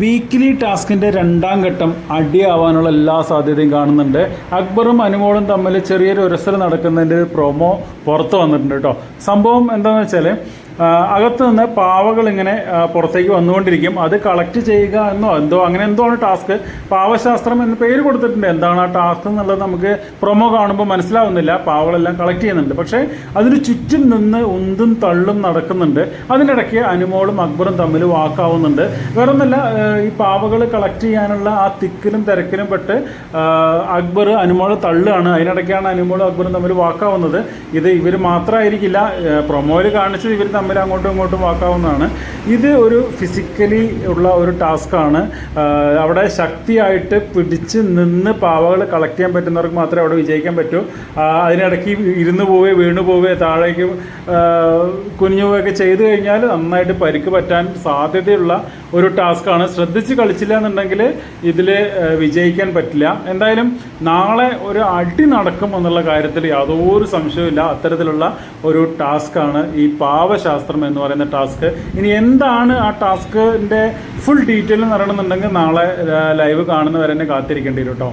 Weekly ടാസ്കിന്റെ രണ്ടാം ഘട്ടം അടിയാവാനുള്ള എല്ലാ സാധ്യതയും കാണുന്നുണ്ട്. അക്ബറും അനുമോളും തമ്മിൽ ചെറിയൊരു ഉരസൽ നടക്കുന്നതിന്റെ പ്രൊമോ പുറത്ത് വന്നിട്ടുണ്ട് കേട്ടോ. സംഭവം എന്താണെന്ന് വെച്ചാൽ അകത്ത് നിന്ന് പാവകൾ ഇങ്ങനെ പുറത്തേക്ക് വന്നുകൊണ്ടിരിക്കും. അത് കളക്ട് ചെയ്യുക എന്നോ എന്തോ അങ്ങനെ എന്തോ ആണ് ടാസ്ക് പാവശാസ്ത്രം എന്ന് പേര് കൊടുത്തിട്ടുണ്ട്. എന്താണ് ആ ടാസ്ക് എന്നുള്ളത് നമുക്ക് പ്രൊമോ കാണുമ്പോൾ മനസ്സിലാവുന്നില്ല. പാവകളെല്ലാം കളക്ട് ചെയ്യുന്നുണ്ട്. പക്ഷേ അതിന് ചുറ്റും നിന്ന് ഉന്തും തള്ളും നടക്കുന്നുണ്ട്. അതിനിടയ്ക്ക് അനുമോളും അക്ബറും തമ്മിൽ വാക്കാവുന്നുണ്ട്. വേറൊന്നല്ല ഈ പാവകൾ കളക്ട് ചെയ്യാനുള്ള ആ തിക്കിലും തിരക്കിലും പെട്ട് അക്ബർ അനുമോൾ തള്ളുകയാണ്. അതിനിടയ്ക്കാണ് അനുമോളും അക്ബറും തമ്മിൽ വാക്കാവുന്നത്. ഇത് ഇവർ മാത്രമായിരിക്കില്ല. പ്രൊമോയിൽ കാണിച്ചത് ഇവർ തമ്മിൽ അങ്ങോട്ടും ഇങ്ങോട്ടും വാക്കാവുന്നതാണ്. ഇത് ഒരു ഫിസിക്കലി ഉള്ള ഒരു ടാസ്ക്കാണ് അവിടെ ശക്തിയായിട്ട് പിടിച്ച് നിന്ന് പാവകൾ കളക്ട് ചെയ്യാൻ പറ്റുന്നവർക്ക് മാത്രമേ അവിടെ വിജയിക്കാൻ പറ്റൂ. അതിനിടയ്ക്ക് ഇരുന്ന് പോവുകയോ വീണ് പോവുകയോ താഴേക്ക് കുനിഞ്ഞു പോവുകയൊക്കെ ചെയ്തു കഴിഞ്ഞാൽ നന്നായിട്ട് പരിക്ക് പറ്റാൻ സാധ്യതയുള്ള ഒരു ടാസ്ക്കാണ്. ശ്രദ്ധിച്ച് കളിച്ചില്ല എന്നുണ്ടെങ്കിൽ ഇതിൽ വിജയിക്കാൻ പറ്റില്ല. എന്തായാലും നാളെ ഒരു അടി നടക്കും എന്നുള്ള കാര്യത്തിൽ യാതൊരു സംശയവുമില്ല അത്തരത്തിലുള്ള ഒരു ടാസ്ക്കാണ് ഈ പാവശാസ്ത്രം എന്ന് പറയുന്ന ടാസ്ക്. ഇനി എന്താണ് ആ ടാസ്കിന്റെ ഫുൾ ഡീറ്റെയിൽ എന്ന് പറയണമെന്നുണ്ടെങ്കിൽ നാളെ ലൈവ് കാണുന്നവരെ തന്നെ കാത്തിരിക്കേണ്ടി വരും കേട്ടോ